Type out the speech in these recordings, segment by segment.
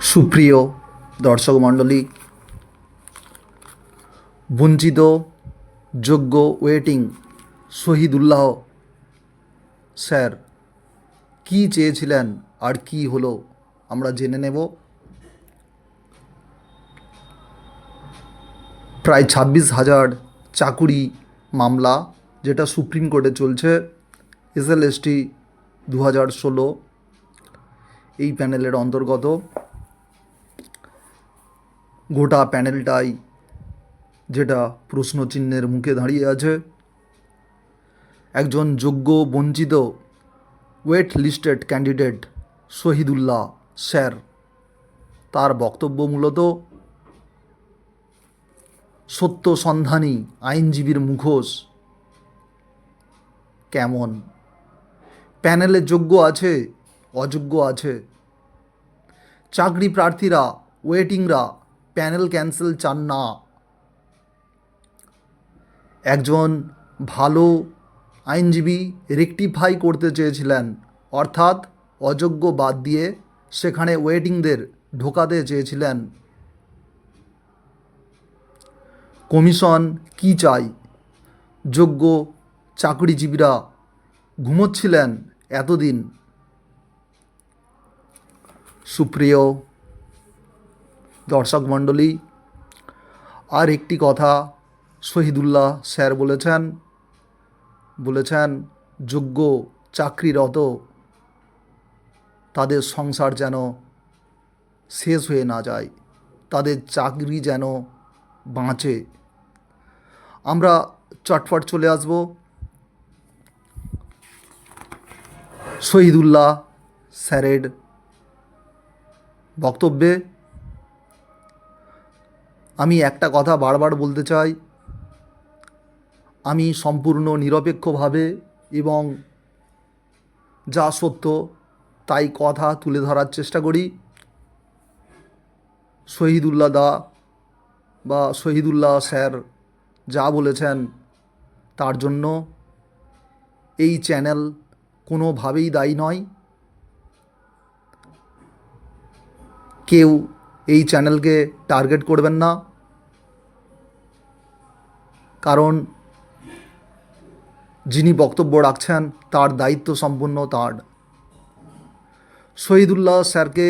সুপ্রিয় দর্শক মণ্ডলী, বঞ্চিত যোগ্য ওয়েটিং শহীদুল্লাহ স্যার, কি চেয়েছিলেন আর কি হলো আমরা জেনে নেব। প্রায় ছাব্বিশ হাজার চাকুরি মামলা যেটা সুপ্রিম কোর্টে চলছে এসএলএসটি দু হাজার ষোলো, এই প্যানেলের অন্তর্গত। গোটা প্যানেলটাই যেটা প্রশ্নচিহ্নের মুখে দাঁড়িয়ে আছে। একজন যোগ্য, বঞ্চিত wait listed candidate Shahidullah sir. তার বক্তব্য মূলত, সত্য সন্ধানী আইনজীবীর মুখোশ কেমন? প্যানেলে যোগ্য আছে, অযোগ্য আছে। চাকরি প্রার্থীরা, ওয়েটিংরা প্যানেল ক্যান্সেল চান না। একজন ভালো আইনজীবী রেকটিফাই করতে চেয়েছিলেন, অর্থাৎ অযোগ্য বাদ দিয়ে সেখানে ওয়েটিংদের ঢোকাতে চেয়েছিলেন। কমিশন কি চাই যোগ্য চাকরিজীবীরা ঘুমোচ্ছিলেন এতদিন। সুপ্রিয় দর্শক মণ্ডলী, আর একটি কথা শহীদুল্লাহ স্যার বলেছেন বলেছেন, যোগ্য চাকরিরত তাদের সংসার যেন শেষ হয়ে না যায়, তাদের চাকরি যেন বাঁচে। আমরা চটফট চলে আসব। শহীদুল্লাহ স্যারের বক্তব্যে। আমি একটা কথা বারবার বলতে চাই। আমি সম্পূর্ণ নিরপেক্ষভাবে এবং যা সত্য তাই কথা তুলে ধরার চেষ্টা করি। শহীদুল্লাহ দা বা শহীদুল্লাহ স্যার যা বলেছেন তার জন্য এই চ্যানেল কোনোভাবেই দায়ী নয়। কেউ এই চ্যানেলকে টার্গেট করবেন না। কারণ যিনি বক্তব্য রাখছেন, তার দায়িত্ব সম্পূর্ণ তার। শহীদুল্লাহ স্যারকে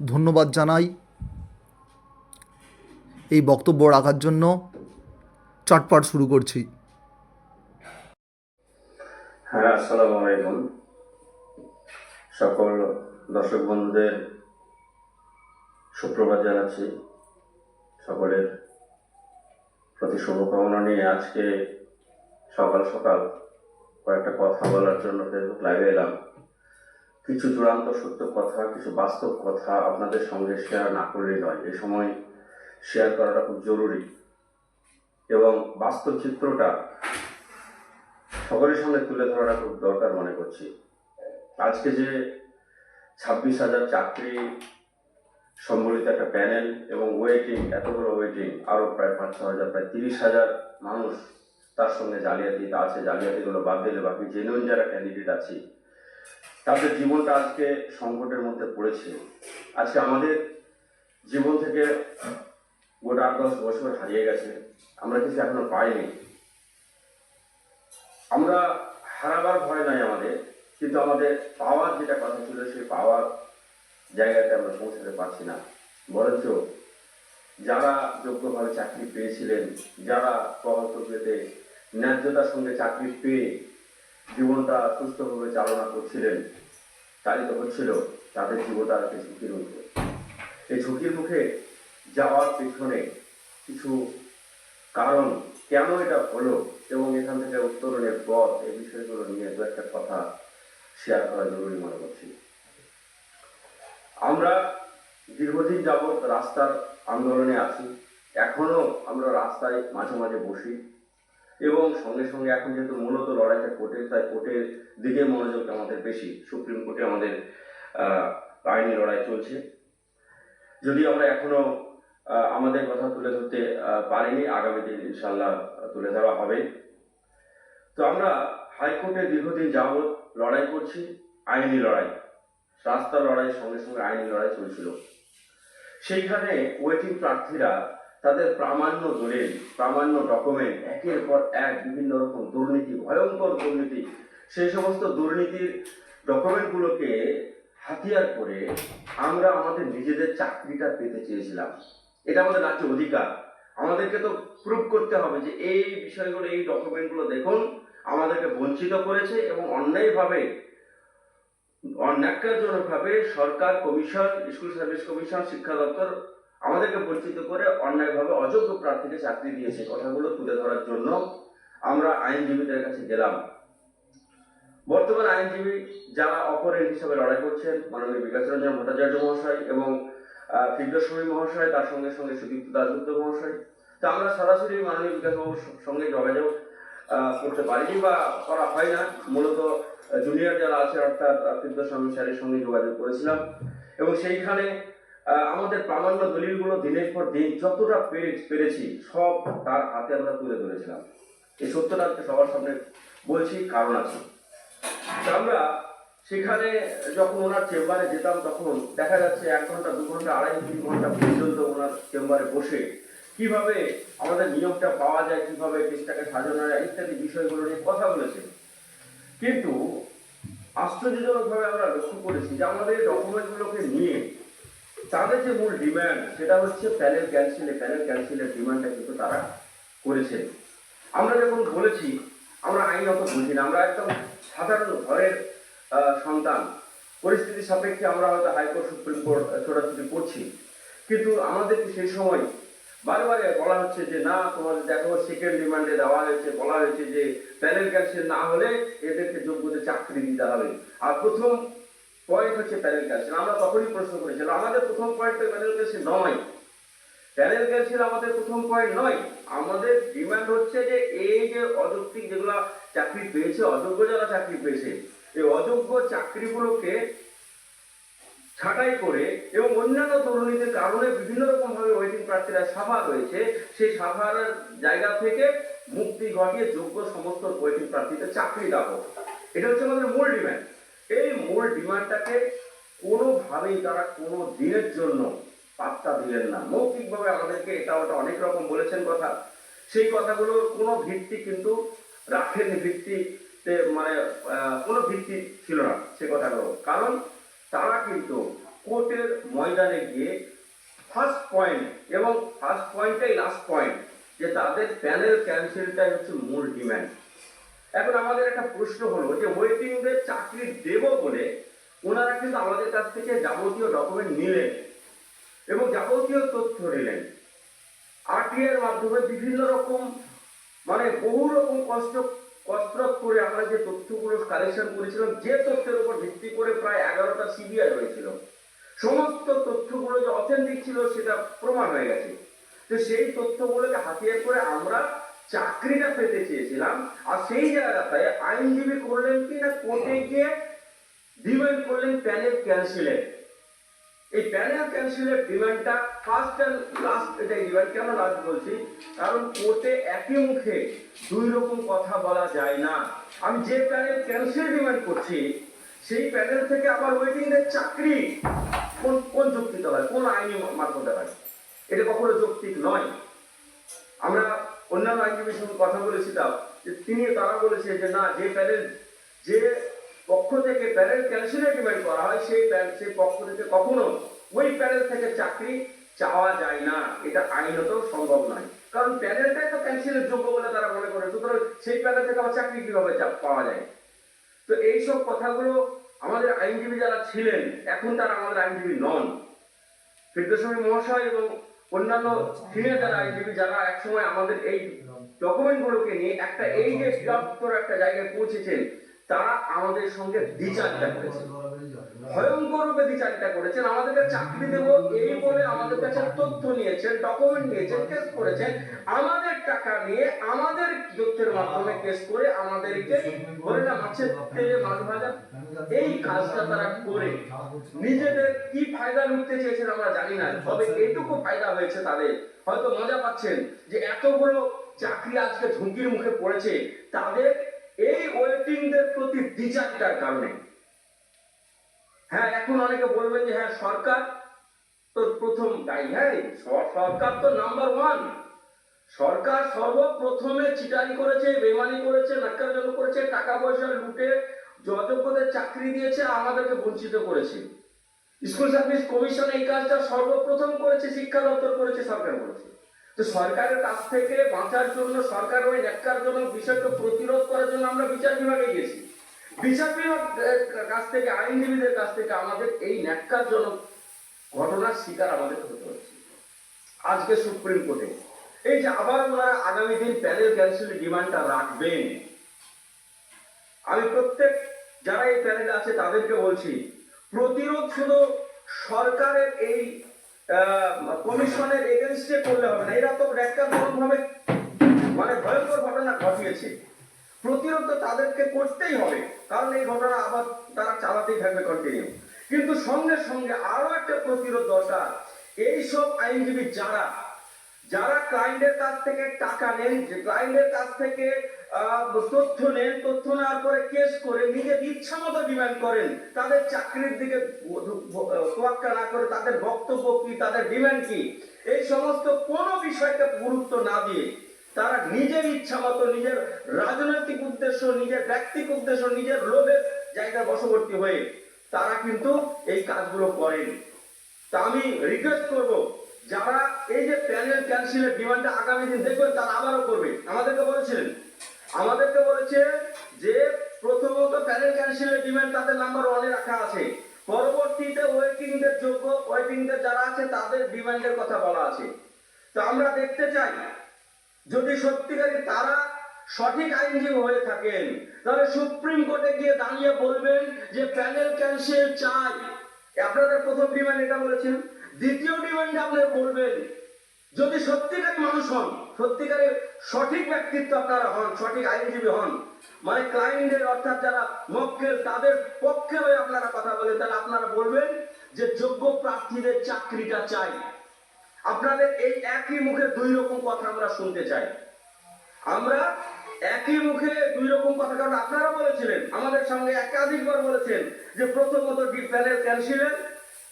ধন্যবাদ জানাই এই বক্তব্য রাখার জন্য। চটপট শুরু করছি। হ্যাঁ আসসালামু আলাইকুম। সকল দর্শক বন্ধুদের সুপ্রভাত জানাচ্ছি। সকলের প্রতি শুভকামনা নিয়ে আজকে সকাল সকাল কয়েকটা কথা বলার জন্য ফেসবুক লাইভে এলাম। কিছু চূড়ান্ত সত্য কথা, কিছু বাস্তব কথা আপনাদের সঙ্গে শেয়ার না করলেই নয় এই সময় শেয়ার করাটা খুব জরুরি। এবং বাস্তব চিত্রটা সকলের সঙ্গে তুলে ধরাটা খুব দরকার মনে করছি। আজকে যে ছাব্বিশ হাজার চাকরি সম্বলিত একটা প্যানেল এবং ওয়েটিং, এত বড় ওয়েটিং, আরও প্রায় পাঁচ ছ হাজার, প্রায় তিরিশ হাজার মানুষ তার সঙ্গে জালিয়াতি আছে, জালিয়াতিগুলো বাদ দিলে বাকি জেনুইন যারা ক্যান্ডিডেট আছে, তাদের জীবনটা আজকে সংকটের মধ্যে পড়েছে। আজকে আমাদের জীবন থেকে গোটা আট দশ বছর হারিয়ে গেছে, আমরা কিছু এখনও পাইনি। আমরা হারাবার ভয় নাই আমাদের, কিন্তু আমাদের পাওয়ার যেটা কথা ছিল, সেই পাওয়ার জায়গাতে আমরা পৌঁছাতে পারছি না। বরঞ্চ যারা যোগ্যভাবে চাকরি পেয়েছিলেন, যারা প্রহত পেতে ন্যায্যতার সঙ্গে চাকরি পেয়ে জীবনটা সুস্থভাবে চালনা করছিলেন চালিত হচ্ছিল তাদের জীবনটা আজকে ঝুঁকির মুখে এই ঝুঁকির মুখে যাওয়ার পেছনে কিছু কারণ কেন এটা হলো এবং এখান থেকে উত্তরণের পথ এই বিষয়গুলো নিয়ে দু একটা কথা শেয়ার করা জরুরি মনে করছি। আমরা দীর্ঘদিন যাবৎ রাস্তার আন্দোলনে আছি। এখনও আমরা রাস্তায় মাঝে মাঝে বসি। এবং সঙ্গে সঙ্গে এখন যেহেতু মূলত লড়াইটা কোর্টে, তাই কোর্টের দিকে মনোযোগ আমাদের বেশি। সুপ্রিম কোর্টে আমাদের আইনি লড়াই চলছে। যদি আমরা এখনও আমাদের কথা তুলে ধরতে পারিনি। আগামী দিন ইনশাল্লাহ তুলে ধরা হবে। তো আমরা হাইকোর্টে দীর্ঘদিন যাবৎ লড়াই করছি, আইনি লড়াই। রাস্তার লড়াইয়ের সঙ্গে সঙ্গে আইনি লড়াই চলছিল। সেইখানে ওয়েটিং প্রার্থীরা তাদের প্রামাণ্য দলিল, প্রামাণ্য ডকুমেন্ট একের পর এক বিভিন্ন রকম দুর্নীতি, ভয়ঙ্কর দুর্নীতি, সেই সমস্ত দুর্নীতির ডকুমেন্টগুলোকে হাতিয়ার করে আমরা আমাদের নিজেদের চাকরিটা পেতে চেয়েছিলাম। এটা আমাদের রাজ্য অধিকার। আমাদেরকে তো প্রুভ করতে হবে যে এই বিষয়গুলো, এই ডকুমেন্টগুলো দেখুন, আমাদেরকে বঞ্চিত করেছে এবং অন্যায়ভাবে অন্যাক্কারজনকভাবে সরকার কমিশন স্কুল সার্ভিস কমিশন শিক্ষা দপ্তর আমাদেরকে বঞ্চিত করে অন্যায়ভাবে অযোগ্য প্রার্থীকে চাকরি দিয়েছে কথাগুলো তুলে ধরার জন্য আমরা আইনজীবীদের কাছে গেলাম। বর্তমান আইনজীবী যারা অপরের হিসাবে লড়াই করছেন মাননীয় বিকাশ রঞ্জন ভট্টাচার্য মহাশয় এবং আহ, ফিরদোসমী মহাশয় তার সঙ্গে সঙ্গে সুদীপ্ত দাসগুপ্ত মহাশয়। তো আমরা সরাসরি মাননীয় বিকাশ সঙ্গে যোগাযোগ করতে পারিনি বা করা হয় না। মূলত জুনিয়র যারা আছে, অর্থাৎ ফিরদোসমী স্যারের সঙ্গে যোগাযোগ করেছিলাম। এবং সেইখানে আমাদের প্রামাণ্য দলিলগুলো দিনের পর দিন যতটা পেরে- পেরেছি, সব তার হাতে আমরা তুলে ধরেছিলাম। এই সত্যটা সবার সামনে বলছি, কারণ আছে। আমরা সেখানে যখন ওনার চেম্বারে যেতাম, তখন দেখা যাচ্ছে এক ঘণ্টা, দু ঘণ্টা, আড়াই, তিন ঘণ্টা পর্যন্ত ওনার চেম্বারে বসে কীভাবে আমাদের নিয়োগটা পাওয়া যায়, কীভাবে কেসটাকে সাজানো যায়, ইত্যাদি বিষয়গুলো নিয়ে কথা বলেছে। কিন্তু আশ্চর্যজনকভাবে আমরা লক্ষ্য করেছি যে আমাদের এই ডকুমেন্টগুলোকে নিয়ে তাদের যে মূল ডিমান্ড সেটা হচ্ছে প্যানেল ক্যান্সেলে প্যানেল ক্যান্সেলের ডিমান্ডটা কিন্তু তারা করেছে। আমরা যখন বলেছি, আমরা আইন অত বুঝি না, আমরা একদম সাধারণ ঘরের সন্তান। পরিস্থিতি সাপেক্ষে আমরা হয়তো হাইকোর্ট সুপ্রিম কোর্ট ছোটাছুটি করছি। কিন্তু আমাদেরকে সেই সময় বারে বারে বলা হচ্ছে যে, না, তোমাদের দেখো সেকেন্ড ডিমান্ডে দেওয়া হয়েছে। বলা হয়েছে যে প্যানেল ক্যান্সেল না হলে এদেরকে যোগ্যদের চাকরি দিতে হবে। আর প্রথম পয়েন্ট হচ্ছে প্যানেল ক্যান্সেল আমরা তখনই প্রশ্ন করেছিলাম, আমাদের প্রথম পয়েন্ট প্যানেল ক্যান্সেল নয়। প্যানেল ক্যান্সেল আমাদের প্রথম পয়েন্ট নয়। আমাদের ডিমান্ড হচ্ছে যে, এই যে অযৌক্তিক যেগুলা চাকরি পেয়েছে, অযোগ্য যারা চাকরি পেয়েছে, এই অযোগ্য চাকরিগুলোকে ছাঁটাই করে এবং অন্যান্য দুর্নীতির কারণে বিভিন্ন রকম ভাবে ওয়েটিং প্রার্থীরা সাফা রয়েছে, সেই সাফার জায়গা থেকে মুক্তি ঘটিয়ে যোগ্য সমস্ত ওয়েটিং প্রার্থীদের চাকরি দেওয়া এটা হচ্ছে আমাদের মূল ডিমান্ড। এই মূল ডিমান্ডটাকে কোনোভাবেই তারা কোনো দিনের জন্য পাত্তা দিলেন না। মৌখিকভাবে আমাদেরকে এটা ওটা অনেক রকম বলেছেন কথা। সেই কথাগুলোর কোনো ভিত্তি কিন্তু রাখেন ভিত্তিতে মানে কোনো ভিত্তি ছিল না সে কথাগুলো। কারণ তারা কিন্তু কোর্টের ময়দানে গিয়ে ফার্স্ট পয়েন্ট এবং ফার্স্ট পয়েন্টটাই লাস্ট পয়েন্ট যে তাদের প্যানেল ক্যান্সেলটাই হচ্ছে মূল ডিম্যান্ড এখন আমাদের একটা প্রশ্ন হলো যে ওয়েটিংদের চাকরি দেব বলে ওনারা কিন্তু আমাদের কাছ থেকে যাবতীয় ডকুমেন্ট নিলেন এবং যাবতীয় তথ্য নিলেন। আরটিআর মাধ্যমে বিভিন্ন রকম মানে বহু রকম কষ্ট কসরত করে আমরা যে তথ্যগুলো কালেকশন করেছিলাম, যে তথ্যের উপর ভিত্তি করে প্রায় এগারোটা সিবিআই হয়েছিল সমস্ত তথ্যগুলো যে অথেন্টিক ছিল, সেটা প্রমাণ হয়ে গেছে। তো সেই তথ্যগুলোকে হাতিয়ার করে আমরা চাকরিটা পেতে চেয়েছিলাম, আর সেই জায়গাতে আইনজীবী করলেন কি না, কোর্টে গিয়ে ডিমান্ড করলেন প্যানেল ক্যান্সেলের এই প্যানেল ক্যান্সেলের ডিমান্ডটা ফার্স্ট অ্যান্ড লাস্ট এটাই ডিমান্ড কেন লাস্ট বলছি? কারণ কোর্টে একই মুখে দুই রকম কথা বলা যায় না। আমি যে প্যানেল ক্যান্সেল ডিমান্ড করছি, সেই প্যানেল থেকে আবার ওয়েটিং এর চাকরি কোন কোন যুক্তিতে হয়? কোন আইনি মাধ্যমে হয়? এটা কখনো যৌক্তিক নয়। আমরা অন্যান্য আইনজীবীর সঙ্গে কথা বলেছিলাম যে তিনি তারা বলেছে যে না, যে প্যানেল যে পক্ষ থেকে প্যানেল ক্যান্সেলের ডিমান্ড করা হয় সেই সেই পক্ষ থেকে কখনো ওই প্যানেল থেকে চাকরি চাওয়া যায় না। এটা আইনত সম্ভব নয়। কারণ প্যানেলটাই তো ক্যান্সেলের যোগ্য বলে তারা মনে করে। সুতরাং সেই প্যানেল থেকে আবার চাকরি কীভাবে পাওয়া যায়? তো এইসব কথাগুলো আমাদের আইনজীবী যারা ছিলেন এখন তারা আমাদের আইনজীবী নন। ফিরদোস্বামী মহাশয় এবং অন্যান্য সিনিয়র যারা আইনজীবী যারা একসময় আমাদের এই ডকুমেন্টগুলোকে নিয়ে একটা এই যে একটা জায়গায় পৌঁছেছেন তারা আমাদের সঙ্গে দ্বিচারিতা করেছেন ভয়ঙ্কর রূপে দ্বিচারিতা করেছেন। আমাদেরকে চাকরি দেব এই বলে আমাদের কাছে তথ্য নিয়েছেন ডকুমেন্ট নিয়েছেন কেস করেছেন। আমাদের টাকা নিয়ে আমাদের তথ্যের মাধ্যমে কেস করে আমাদেরকে ধরে না মাছের তেলে মাছ ভাজা, এই কাজটা তারা করে। নিজেদের কি ফায়দা লুটতে চেয়েছেন আমরা জানি না, তবে এটুকু ফায়দা হয়েছে তাদের। হয়তো মজা পাচ্ছেন যে এতগুলো চাকরি আজকে ঝুঁকির মুখে পড়েছে, তাদের এই ওয়েটিংদের প্রতি দ্বিচারিতার কারণে হ্যাঁ এখন অনেকে বলবেন যে হ্যাঁ সরকার তো প্রথম দায়ী। হ্যাঁ সরকার তো নাম্বার ওয়ান সরকার সর্বপ্রথমে চিটারি করেছে, বেমানি করেছে নাক্কারজনক করেছে টাকা পয়সা লুটে যতক্ষণের চাকরি দিয়েছে আমাদেরকে বঞ্চিত করেছে। স্কুল সার্ভিস কমিশন এই কাজটা সর্বপ্রথম করেছে শিক্ষা দপ্তর করেছে, সরকার করেছে। তো সরকারের কাছ থেকে বাঁচার জন্য, সরকার ওই ন্যাক্কারজনক বিষয়কে প্রতিরোধ করার জন্য আমরা বিচার বিভাগে গেছি বিচার বিভাগ এর কাছ থেকে, আইনজীবীদের কাছ থেকে আমাদের এই ন্যাক্কারজনক ঘটনার শিকার আমাদের হতে হচ্ছে। আজকে সুপ্রিম কোর্টে। এই যে আবার ওনারা আগামী দিন প্যানেল ক্যান্সেলের ডিমান্ডটা রাখবেন। আমি প্রত্যেক, যারা এই প্যানেলে আছে তাদেরকে বলছি, প্রতিরোধ শুধু সরকারের এই কমিশনের এগেনস্টে করলে হবে না। এরা তো ভাবে মানে ভয়ঙ্কর ঘটনা ঘটিয়েছে। প্রতিরোধ তো তাদেরকে করতেই হবে, কারণ এই ঘটনা আবার তারা চালাতেই থাকবে কন্টিনিউ কিন্তু সঙ্গে সঙ্গে আরও একটা প্রতিরোধ দরকার। এইসব আইনজীবী যারা যারা ক্লায়েন্টের কাছ থেকে টাকা নেন যে ক্লায়েন্টের কাছ থেকে তথ্য নেন তথ্য নেওয়ার পরে কেস করে, নিজের ইচ্ছা মতো ডিমান্ড করেন, তাদের চাকরির দিকে তোয়াক্কা না করে তাদের বক্তব্য কি, তাদের ডিমান্ড কি, এই সমস্ত কোনো বিষয়কে গুরুত্ব না দিয়ে তারা নিজের ইচ্ছা মতো, নিজের রাজনৈতিক উদ্দেশ্য, নিজের ব্যক্তিক উদ্দেশ্য, নিজের লোভের জায়গায় বশবর্তী হয়ে তারা কিন্তু এই কাজগুলো করেন। তা আমি রিকোয়েস্ট করব যারা এই যে প্যানেল ক্যান্সেলের ডিমান্ডটা আগামী দিন দেখবেন, তারা আবারও করবে। আমাদেরকে বলেছিলেন। আমাদেরকে বলেছে যে প্রথমত প্যানেল ক্যান্সেলের ডিমান্ড তাদের নাম্বার ওয়ানে রাখা আছে। পরবর্তীতে ওয়েটিংদের যোগ্য, ওয়েটিংদের যারা আছে, তাদের ডিমান্ডের কথা বলা আছে। তো আমরা দেখতে চাই, যদি সত্যিকারই তারা সঠিক আইনজীবী হয়ে থাকেন, তাহলে সুপ্রিম কোর্টে গিয়ে দাঁড়িয়ে বলবেন যে প্যানেল ক্যান্সেল চাই। আপনাদের প্রথম ডিমান্ড এটা বলেছেন দ্বিতীয় ডিমান্ড আপনারা বলবেন, যদি সত্যিকারী মানুষ হন, সত্যিকারের সঠিক ব্যক্তিত্ব আপনারা হন, সঠিক আইনজীবী হন মানে ক্লায়েন্টের অর্থাৎ যারা মক্কেল, তাদের পক্ষে হয়ে আপনারা কথা বলেন, তাহলে আপনারা বলবেন যে যোগ্য প্রার্থীদের চাকরিটা চাই। আপনাদের এই একই মুখে দুই রকম কথা আমরা শুনতে চাই। আমরা একই মুখে দুই রকম কথা, কারণ আপনারা বলেছিলেন, আমাদের সঙ্গে একাধিকবার বলেছেন যে প্রথমত প্যানেল ক্যান্সেলের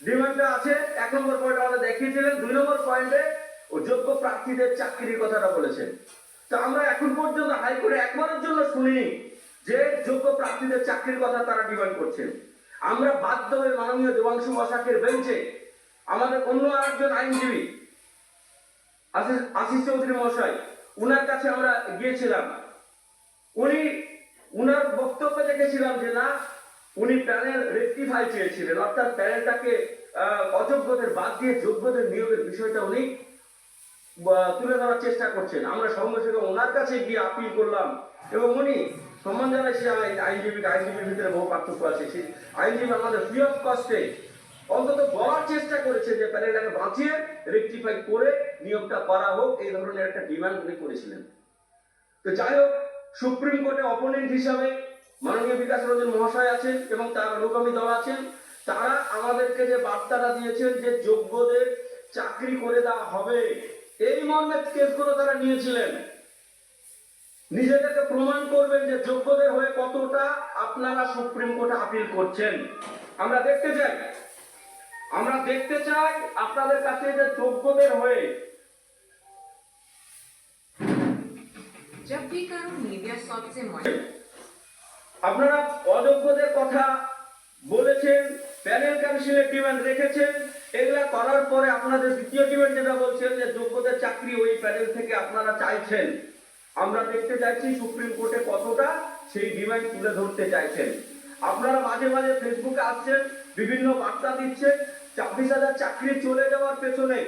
ডিমান্ডটা আছে, এক নম্বর পয়েন্ট আমাদের দেখিয়েছিলেন, দুই নম্বর পয়েন্টে ও যোগ্য প্রার্থীদের চাকরির কথাটা বলেছেন। তো আমরা এখন পর্যন্ত হাইকোর্টে একবারের জন্য শুনিনি যে যোগ্য প্রার্থীদের চাকরির কথা তারা ডিমান্ড করছেন। আমরা বাধ্য হয়ে মাননীয় দেবাংশু বসাকের বেঞ্চে আমাদের অন্য আরেকজন আইনজীবী, আশিস চৌধুরী মহাশয় উনার কাছে আমরা গিয়েছিলাম। উনি, উনার বক্তব্যে দেখেছিলাম যে না উনি প্যানেল রেক্টিফাই চেয়েছিলেন। অর্থাৎ প্যানেলটাকে অযোগ্যদের বাদ দিয়ে যোগ্যদের নিয়োগের বিষয়টা উনি তুলে ধরার চেষ্টা করছেন। আমরা সঙ্গে সঙ্গে ওনার কাছে গিয়ে আপিল করলাম এবং উনি সম্মান জানাইছি আই- আইনজীবী, আইনজীবীর ভিতরে বহু পার্থক্য আছে। সেই আইনজীবী আমাদের ফ্রি অফ কস্টে অন্তত বলার চেষ্টা করেছে যে প্যানেলটাকে বাঁচিয়ে রেক্টিফাই করে নিয়োগটা করা হোক। এই ধরনের একটা ডিমান্ড উনি করেছিলেন। তো যাই হোক, সুপ্রিম কোর্টে অপোনেন্ট হিসাবে মাননীয় বিকাশ রঞ্জন মহাশয় আছেন এবং তার অনুগামী দল আছেন তারা আমাদেরকে যে বার্তাটা দিয়েছেন যে যোগ্যদের চাকরি করে দেওয়া হবে এই মর্মে কেসগুলো তারা নিয়েছিলেন নিজেদেরকে প্রমাণ করবেন যে যোগ্যদের হয়ে কতটা আপনারা সুপ্রিম কোর্টে আপিল করছেন আমরা দেখতে চাই আমরা দেখতে চাই আপনাদের কাছে যে যোগ্যদের হয়ে जब भी करूँ मीडिया शॉप से मॉडल আপনারা অযোগ্যদের কথা বলেছেন প্যানেল কাউন্সিলের ডিমান্ড রেখেছেন, এগুলা করার পরে আপনাদের দ্বিতীয় ডিমান্ড যেটা বলছেন যে যোগ্যদের চাকরি ওই প্যানেল থেকে আপনারা চাইছেন। আমরা দেখতে চাইছি সুপ্রিম কোর্টে কতটা সেই ডিমান্ড তুলে ধরতে চাইছেন। আপনারা মাঝে মাঝে ফেসবুকে আসছেন, বিভিন্ন বার্তা দিচ্ছেন, ছাব্বিশ হাজার চাকরি চলে যাওয়ার পেছনে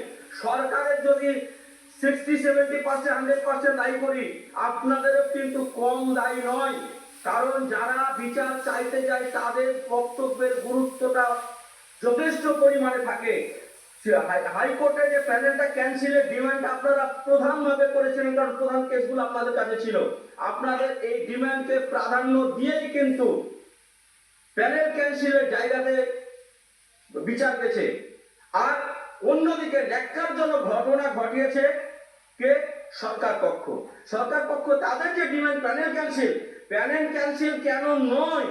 সরকারের যদি sixty seventy percent hundred percent দায়ী করি, আপনাদেরও কিন্তু কম দায়ী নয়। কারণ যারা বিচার চাইতে যায়, তাদের বক্তব্যের গুরুত্বটা যথেষ্ট পরিমাণে থাকে। সে- হাই- হাইকোর্টে যে প্যানেলটা ক্যান্সেলের ডিমান্ড আপনারা প্রধানভাবে করেছিলেন, কারণ প্রধান কেসগুলো আপনাদের কাছে ছিল। আপনাদের এই ডিমান্ডকে প্রাধান্য দিয়েই কিন্তু প্যানেল ক্যান্সেলের জায়গাতে বিচার পেয়েছে আর অন্যদিকে ন্যাক্কারজনক ঘটনা ঘটিয়েছে কে? সরকার পক্ষ। সরকার পক্ষ তাদের যে demand panel cancel panel cancel কেন নয়?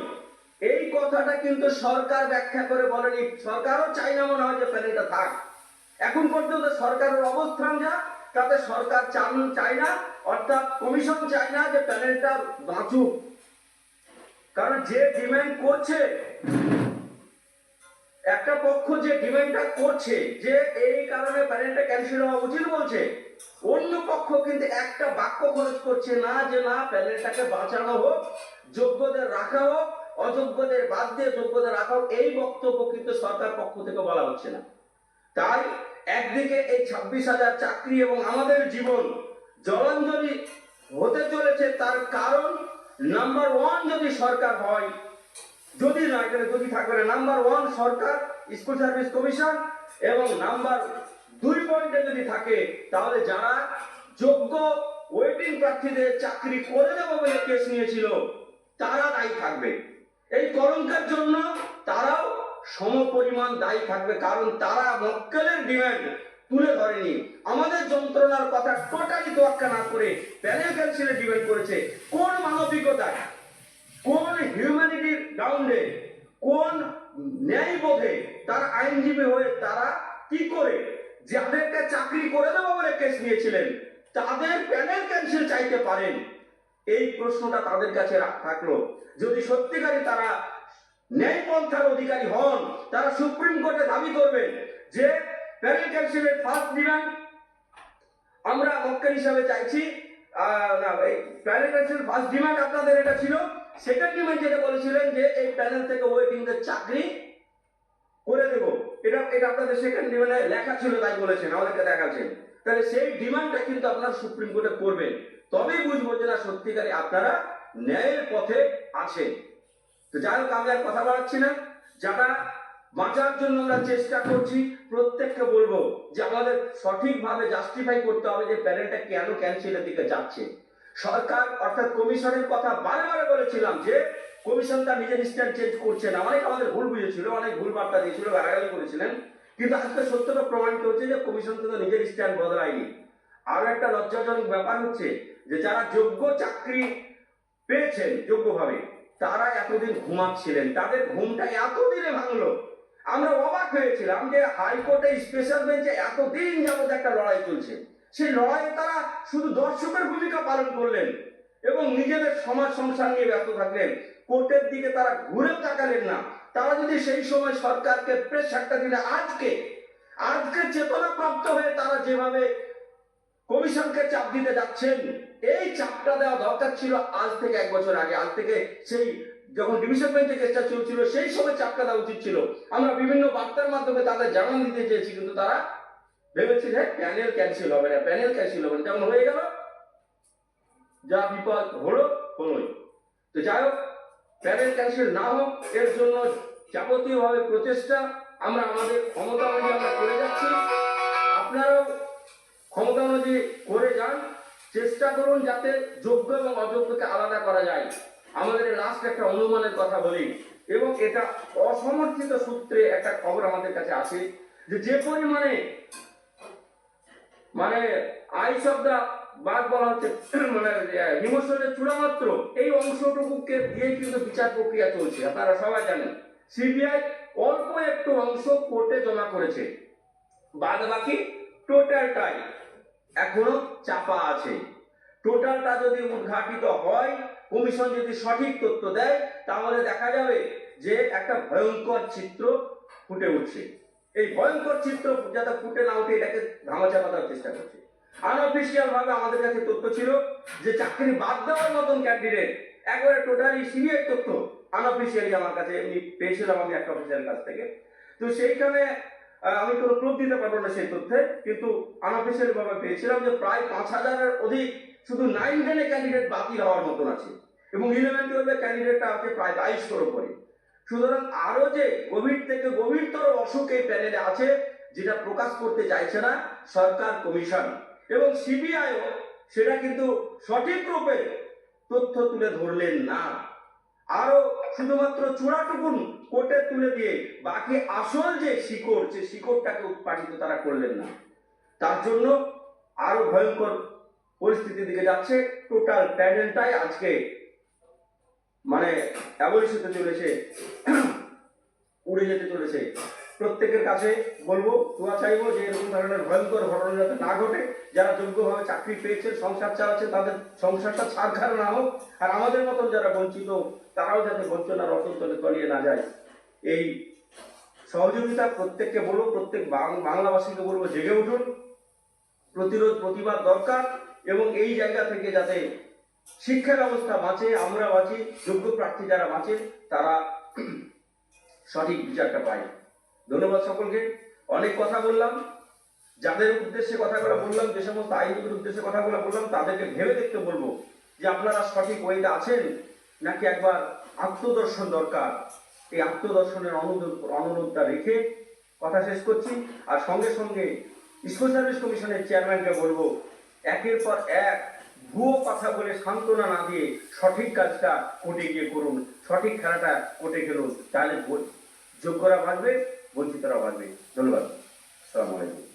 এই কথাটা কিন্তু সরকার ব্যাখ্যা করে বলেনি। সরকারও চাই না মনে হয় যে প্যানেলটা থাক। এখন পর্যন্ত সরকারের অবস্থান যা, তাতে সরকার চান, চায় না, অর্থাৎ কমিশন চায় না যে প্যানেলটা বাঁচুক। কারণ যে ডিমান্ড করছে একটা পক্ষ যে ডিমান্ডটা করছে, যে এই কারণে প্যানেলটা ক্যান্সেল হওয়া উচিত বলছে, অন্য পক্ষ কিন্তু একটা বাক্য খরচ করছে না যে না প্যানেলটাকে বাঁচানো হোক, যোগ্যদের রাখা হোক, অযোগ্যদের বাদ দিয়ে যোগ্যদের রাখা হোক, এই বক্তব্য কিন্তু সরকার পক্ষ থেকে বলা হচ্ছে না। তাই একদিকে এই ছাব্বিশ হাজার চাকরি এবং আমাদের জীবন জলাঞ্জলি হতে চলেছে তার কারণ নাম্বার ওয়ান যদি সরকার হয় যদি না এখানে যদি থাকবে নাম্বার ওয়ান সরকার স্কুল সার্ভিস কমিশন এবং নাম্বার দুই পয়েন্টে যদি থাকে, তাহলে যারা যোগ্য ওয়েটিং প্রার্থীদের চাকরি করে দেবো বলে কেস নিয়েছিল, তারা দায়ী থাকবে। এই কলঙ্কের জন্য তারাও সমপরিমাণ দায়ী থাকবে, কারণ তারা মক্কেলের ডিমান্ড তুলে ধরেনি। আমাদের যন্ত্রণার কথা টোটালি তোয়াক্কা না করে, প্যানেল ক্যান্সেলের ডিমান্ড করেছে। কোন মানবিকতায়? কোন হিউম্যানিটির গ্রাউন্ডে কোন ন্যায়বোধে তার আইনজীবী হয়ে তারা কি করে যাদেরকে চাকরি করে দেবো বলে কেস নিয়েছিলেন, তাদের প্যানেল ক্যান্সেল চাইতে পারেন? এই প্রশ্নটা তাদের কাছে থাকল। যদি সত্যিকারই তারা ন্যায়পন্থার অধিকারী হন, তারা সুপ্রিম কোর্টে দাবি করবেন যে প্যানেল ক্যান্সেলের ফার্স্ট ডিমান্ড আমরা মক্কেল হিসাবে চাইছি প্যানেল ক্যান্সেল ফার্স্ট ডিমান্ড আপনাদের, এটা ছিল সেকেন্ড ডিমান্ড যেটা বলেছিলেন যে এই প্যানেল থেকে ওয়েটিংদের চাকরি করে দেব? এটা এটা আপনাদের সেকেন্ড ডিমান্ডে লেখা ছিল তাই বলেছেন, আমাদেরকে দেখাচ্ছেন তাহলে সেই ডিমান্ডটা কিন্তু আপনারা সুপ্রিম কোর্টে করবেন। তবেই বুঝব যে না, সত্যিকারে আপনারা ন্যায়ের পথে আছেন। তো যাই হোক, আমি আর কথা বাড়াচ্ছি না। যারা বাঁচার জন্য আমরা চেষ্টা করছি, প্রত্যেককে বলব যে আমাদের সঠিকভাবে জাস্টিফাই করতে হবে যে প্যানেলটা কেন ক্যান্সেলের দিকে যাচ্ছে। সরকার অর্থাৎ কমিশনের কথা বারে বলেছিলাম যে কমিশন তার নিজের স্ট্যান্ড চেঞ্জ করছে না। অনেক আমাদের ভুল বুঝেছিল, অনেক ভুল বার্তা দিয়েছিল, গালাগালি করেছিলেন। কিন্তু আজকে সত্যটা প্রমাণিত হচ্ছে যে কমিশন কিন্তু নিজের স্ট্যান্ড বদলায়নি। আরও একটা লজ্জাজনক ব্যাপার হচ্ছে যে যারা যোগ্য চাকরি পেয়েছেন যোগ্যভাবে তারা এতদিন ঘুমাচ্ছিলেন। তাদের ঘুমটা এতদিনে ভাঙলো। আমরা অবাক হয়েছিলাম যে হাইকোর্টে স্পেশাল বেঞ্চে এতদিন যাবত একটা লড়াই চলছে। সেই লড়াইয়ে তারা শুধু দর্শকের ভূমিকা পালন করলেন এবং নিজেদের সমাজ সংসার নিয়ে ব্যস্ত থাকলেন। কোর্টের দিকে তারা ঘুরেও তাকালেন না। তারা যদি সেই সময় সরকারকে প্রেশারটা দিলে, আজকে আজকে চেতনা প্রাপ্ত হয়ে তারা যেভাবে কমিশনকে চাপ দিতে যাচ্ছেন, এই চাপটা দেওয়া দরকার ছিল আজ থেকে এক বছর আগে। আজ থেকে সেই যখন ডিভিশন বেঞ্চে কেসটা চলছিল, সেই সময় চাপটা দেওয়া উচিত ছিল। আমরা বিভিন্ন বার্তার মাধ্যমে তাদের জানান দিতে চেয়েছি, কিন্তু তারা ভেবেছে যে প্যানেল ক্যান্সেল হবে না। প্যানেল ক্যান্সেল হবে না। যেমন হয়ে গেল, যা বিপদ হলো, হলোই। তো যাই হোক প্যানেল ক্যান্সেল না হোক, এর জন্য যাবতীয়ভাবে প্রচেষ্টা আমরা আমাদের ক্ষমতা অনুযায়ী আমরা করে যাচ্ছি। আপনারাও ক্ষমতা অনুযায়ী করে যান। চেষ্টা করুন যাতে যোগ্য এবং অযোগ্যকে আলাদা করা যায়। আমাদের লাস্ট একটা অনুমানের কথা বলি। এবং এটা অসমর্থিত সূত্রে একটা খবর আমাদের কাছে আসে যে যে পরিমাণে মানে অফ দা বাদ বলা হচ্ছে মানে হিমস্রোতের চূড়ামাত্র এই অংশটুকুকে দিয়ে কিন্তু বিচার প্রক্রিয়া চলছে। আপনারা সবাই জানেন, সিবিআই অল্প একটু অংশ কোর্টে জমা করেছে। বাদ বাকি টোটালটাই এখনও চাপা আছে। টোটালটা যদি উদ্ঘাটিত হয়, কমিশন যদি সঠিক তথ্য দেয়, তাহলে দেখা যাবে যে একটা ভয়ঙ্কর চিত্র ফুটে উঠছে। এই ভয়ঙ্কর চিত্র যাতে ফুটে না উঠে এটাকে ধামাচাপা দেওয়ার চেষ্টা করছে। আনঅফিসিয়াল ভাবে আমাদের কাছে তথ্য ছিল যে চাকরি বাদ দেওয়ার মতন ক্যান্ডিডেট একবারে টোটালি সিরিয়াস তথ্য আনঅফিসিয়ালি আমার কাছে এমনি পেয়েছিলাম আমি একটা অফিসিয়াল কাছ থেকে। তো সেইখানে আমি কোনো প্রুফ দিতে পারব না সেই তথ্যে, কিন্তু আনঅফিসিয়াল ভাবে পেয়েছিলাম যে প্রায় পাঁচ হাজারের অধিক শুধু নাইন টেনে ক্যান্ডিডেট বাতিল হওয়ার মতন আছে। এবং ইলেভেন টুয়েলভে ক্যান্ডিডেটটা আছে প্রায় বাইশশোর উপরে সুতরাং আরও যে গভীর থেকে গভীরতর অসুখ এই প্যানেলে আছে, যেটা প্রকাশ করতে চাইছে না সরকার কমিশন। এবং সিবিআইও সেটা কিন্তু সঠিক রূপে তথ্য তুলে ধরলেন না। আরও শুধুমাত্র চূড়াটুকুন কোর্টে তুলে দিয়ে বাকি আসল যে শিকড়, যে শিকড়টাকে উৎপাদিত তারা করলেন না। তার জন্য আরও ভয়ঙ্কর পরিস্থিতির দিকে যাচ্ছে। টোটাল প্যানেলটাই আজকে মানে অ্যাবলিশ হতে চলেছে। উড়ে যেতে চলেছে। প্রত্যেকের কাছে বলব, দোয়া চাইব যে এরকম ধরনের ভয়ঙ্কর ঘটনা যাতে না ঘটে, যারা যোগ্যভাবে চাকরি পেয়েছে সংসার চালাচ্ছে তাদের সংসারটা ছাড়খার না হোক, আর আমাদের মতন যারা বঞ্চিত, তারাও যাতে বঞ্চনার অসন্তলে তলিয়ে না যায়। এই সহযোগিতা প্রত্যেককে বলব, প্রত্যেক বাংলাবাসীকে বলব, জেগে উঠুন। প্রতিরোধ, প্রতিবাদ দরকার এবং এই জায়গা থেকে যাতে শিক্ষা ব্যবস্থা বাঁচে, আমরা বাঁচি, যোগ্য প্রার্থী যারা বাঁচে, তারা সঠিক বিচারটা পায়। ধন্যবাদ সকলকে। অনেক কথা বললাম, যাদের উদ্দেশ্যে কথাগুলো বললাম, যে সমস্ত আইনজীবীর উদ্দেশ্যে কথাগুলো বললাম, তাদেরকে ভেবে দেখতে বলব যে আপনারা সঠিক ওয়েতে আছেন নাকি একবার আত্মদর্শন দরকার। এই আত্মদর্শনের অনুরোধ, অনুরোধটা রেখে কথা শেষ করছি। আর সঙ্গে সঙ্গে স্কুল সার্ভিস কমিশনের চেয়ারম্যানকে বলব, একের পর এক ভুয়ো কথা বলে সান্ত্বনা না দিয়ে সঠিক কাজটা কোর্টে গিয়ে করুন, সঠিক খেলাটা কোর্টে খেলুন, তাহলে যোগ্যরা বাঁচবে বঞ্চিতরা ভাববে ধন্যবাদ। সালামালাইকুম